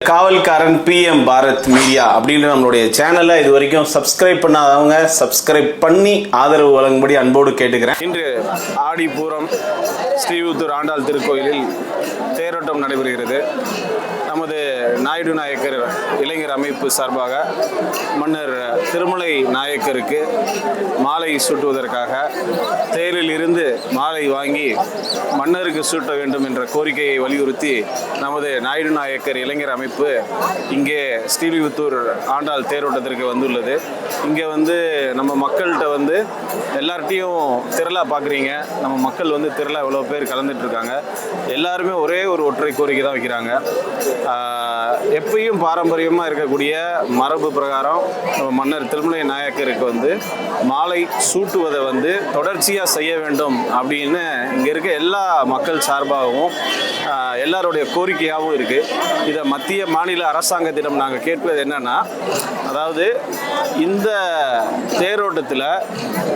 காவல்காரன் PM Bharat media அப்படின்ற நம்மளுடைய சேனலை இது வரைக்கும் சப்ஸ்கிரைப் பண்ணாதவங்க சப்ஸ்கிரைப் பண்ணி ஆதரவு வழங்கும்படி அன்போடு கேட்டுக்கிறேன். இன்று ஆடிப்பூரம் ஸ்ரீவுத்தூர் ஆண்டாள் திருக்கோயிலில் தேரோட்டம் நடைபெறுகிறது. நமது நாயுடு நாயக்கர் இளைஞர் அமைப்பு சார்பாக மன்னர் திருமலை நாயக்கருக்கு மாலை சூட்டுவதற்காக தேரில் இருந்து மாலை வாங்கி மன்னருக்கு சூட்ட வேண்டும் என்ற கோரிக்கையை வலியுறுத்தி நமது நாயுடு நாயக்கர் இளைஞர் அமைப்பு இங்கே ஸ்ரீவிபுத்தூர் ஆண்டாள் தேரோட்டத்திற்கு வந்துள்ளது. இங்கே வந்து நம்ம மக்கள்கிட்ட வந்து எல்லார்ட்டையும் திரளா பார்க்குறீங்க நம்ம மக்கள் வந்து திரளா இவ்வளோ பேர் கலந்துட்டுருக்காங்க எல்லாருமே ஒரே ஒரு ஒற்றை கோரிக்கை தான் வைக்கிறாங்க. எப்பயும் பாரம்பரியமாக இருக்கக்கூடிய மரபு பிரகாரம் நம்ம மன்னர் திருமலை நாயக்கருக்கு வந்து மாலை சூட்டுவதை வந்து தொடர்ச்சியாக செய்ய வேண்டும் அப்படின்னு இங்கே இருக்க எல்லா மக்கள் சார்பாகவும் எல்லாருடைய கோரிக்கையாகவும் இருக்குது இதை மத்திய மாநில அரசாங்கத்திடம் நாங்கள் கேட்பது என்னன்னா அதாவது இந்த தேரோட்டத்தில்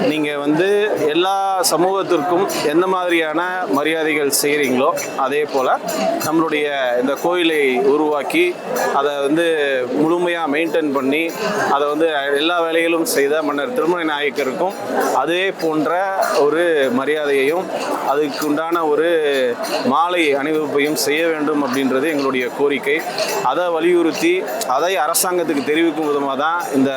நீங்கள் வந்து எல்லா சமூகத்திற்கும் எந்த மாதிரியான மரியாதைகள் செய்கிறீங்களோ அதே போல் நம்மளுடைய இந்த கோயிலை உருவாக்கி அதை வந்து முழுமையாக மெயின்டைன் பண்ணி அதை வந்து எல்லா வேலைகளும் செய்த மன்னர் திருமண நாயக்கருக்கும் அதே போன்ற ஒரு மரியாதையையும் அதுக்கு உண்டான ஒரு மாலை அணிவிப்பையும் செய்ய வேண்டும் அப்படின்றது எங்களுடைய கோரிக்கை. அதை வலியுறுத்தி அதை அரசாங்கத்துக்கு தெரிவிக்கும் விதமாக தான் இந்த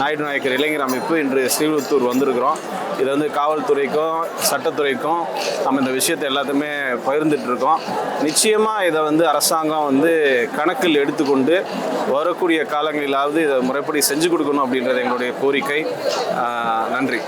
நாயுடு நாயக்கர் இளைஞர் அமைப்பு இன்று ஸ்ரீவில்லிபுத்தூர் வந்திருக்கிறோம். இது வந்து காவல்துறைக்கும் சட்டத்துறைக்கும் நம்ம இந்த விஷயத்தை எல்லாத்தையுமே பகிர்ந்துட்டுருக்கோம் நிச்சயமாக இதை வந்து அரசாங்கம் வந்து கணக்கில் எடுத்துக்கொண்டு வரக்கூடிய காலங்களிலாவது இதை முறைப்படி செஞ்சு கொடுக்கணும் அப்படின்றது எங்களுடைய கோரிக்கை. நன்றி.